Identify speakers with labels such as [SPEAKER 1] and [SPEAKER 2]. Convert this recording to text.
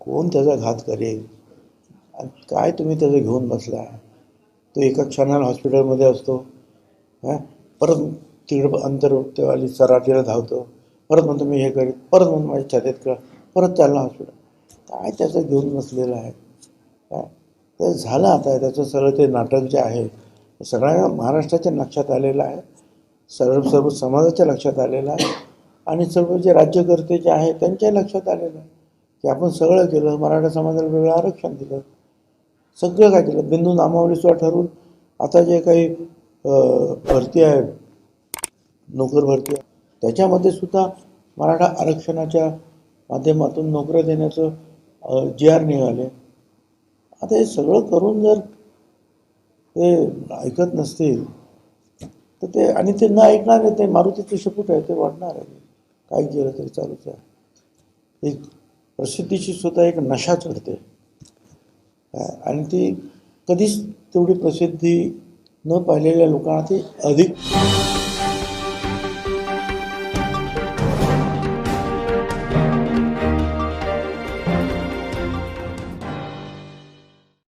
[SPEAKER 1] कोण त्याचा घात करेल? आणि काय तुम्ही त्याचं घेऊन बसला? तो एका क्षणाला हॉस्पिटलमध्ये असतो. हां? परत तिकडं अंतर्वाली सराटीला धावतो. परत म्हणतो मी हे करीत परत म्हणून माझ्या छातीत कळ. परत चालला हॉस्पिटल. काय त्याचं घेऊन बसलेलं आहे? काय ते झालं आता. त्याचं सगळं ते नाटक जे आहे ते सगळ्या महाराष्ट्राच्या लक्षात आलेलं आहे. सर्व सर्व समाजाच्या लक्षात आलेलं आहे. आणि सर्व जे राज्यकर्ते जे आहे त्यांच्याही लक्षात आलेलं आहे. की आपण सगळं केलं मराठा समाजाला वेगळं आरक्षण दिलं. सगळं काय केलं? बिंदू नामावलीसुद्धा ठरवून आता जे काही भरती आहे नोकर भरती आहे त्याच्यामध्ये सुद्धा मराठा आरक्षणाच्या माध्यमातून नोकऱ्या देण्याचं जी आर निघाले. आता हे सगळं करून जर ते ऐकत नसतील तर ते आणि ते न ऐकणार आहे ते मारुतीचे शेपूट आहे ते वाढणार आहे काय केलं तरी चालूच आहे. एक प्रसिद्धीची सुद्धा एक नशा चढते. आणि ती कधीच तेवढी प्रसिद्धी न पाहिलेल्या लोकांना ती अधिक